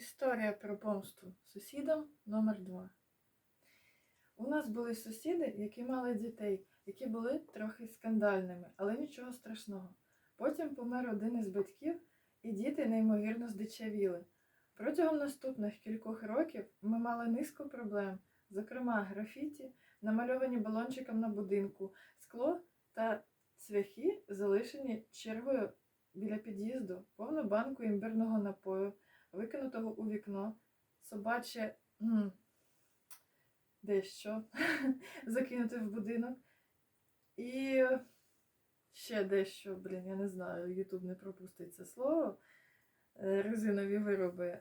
Історія про помсту сусідам номер 2 У нас були сусіди, які мали дітей, які були трохи скандальними, але нічого страшного. Потім помер один із батьків, і діти неймовірно здичавіли. Протягом наступних кількох років ми мали низку проблем, зокрема графіті, намальовані балончиком на будинку, скло та цвяхи, залишені чергою біля під'їзду, повну банку імбирного напою, викинутого у вікно, собаче м, дещо закинуте в будинок. І ще дещо, блін, я не знаю, Ютуб не пропустить це слово. Е, Резинові вироби,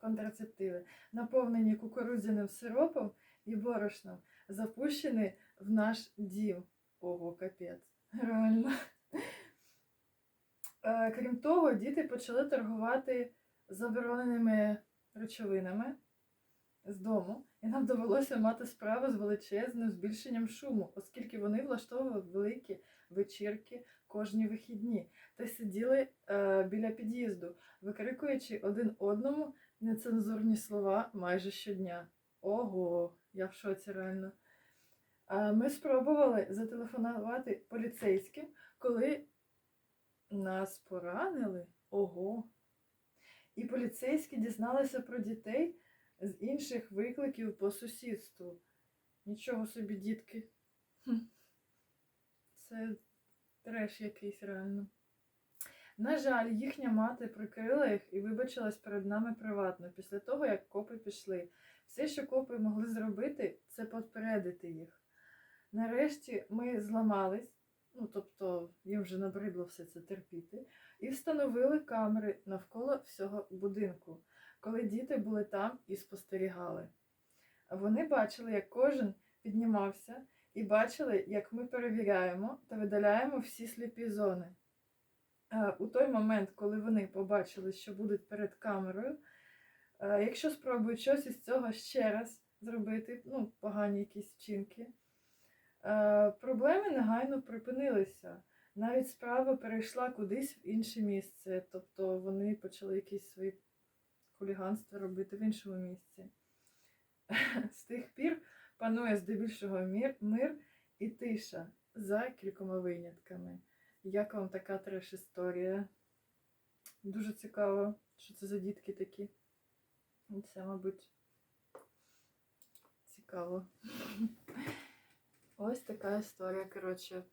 контрацептиви, наповнені кукурудзяним сиропом і борошном, запущені в наш дім. Ого, капець. Реально. Крім того, діти почали торгувати забороненими речовинами з дому, і нам довелося мати справу з величезним збільшенням шуму, оскільки вони влаштовували великі вечірки кожні вихідні та сиділи е, біля під'їзду, викрикуючи один одному нецензурні слова майже щодня. Ого, я в шоці реально. Е, Ми спробували зателефонувати поліцейським, коли нас поранили. Ого. І поліцейські дізналися про дітей з інших викликів по сусідству. Нічого собі, дітки. Це треш якийсь реально. На жаль, їхня мати прикрила їх і вибачилась перед нами приватно після того, як копи пішли. Все, що копи могли зробити, це попередити їх. Нарешті ми зламались, ну тобто їм вже набридло все це терпіти, і встановили камери навколо всього будинку, коли діти були там і спостерігали. Вони бачили, як кожен піднімався, і бачили, як ми перевіряємо та видаляємо всі сліпі зони. Е, У той момент, коли вони побачили, що будуть перед камерою, е, якщо спробують щось із цього ще раз зробити, ну, погані якісь вчинки, проблеми негайно припинилися. Навіть справа перейшла кудись в інше місце, тобто вони почали якісь свої хуліганства робити в іншому місці. З тих пір панує здебільшого мир, мир і тиша за кількома винятками. Як вам така треш-історія? Дуже цікаво, що це за дітки такі. Це, мабуть, цікаво. Ось така історія, коротше.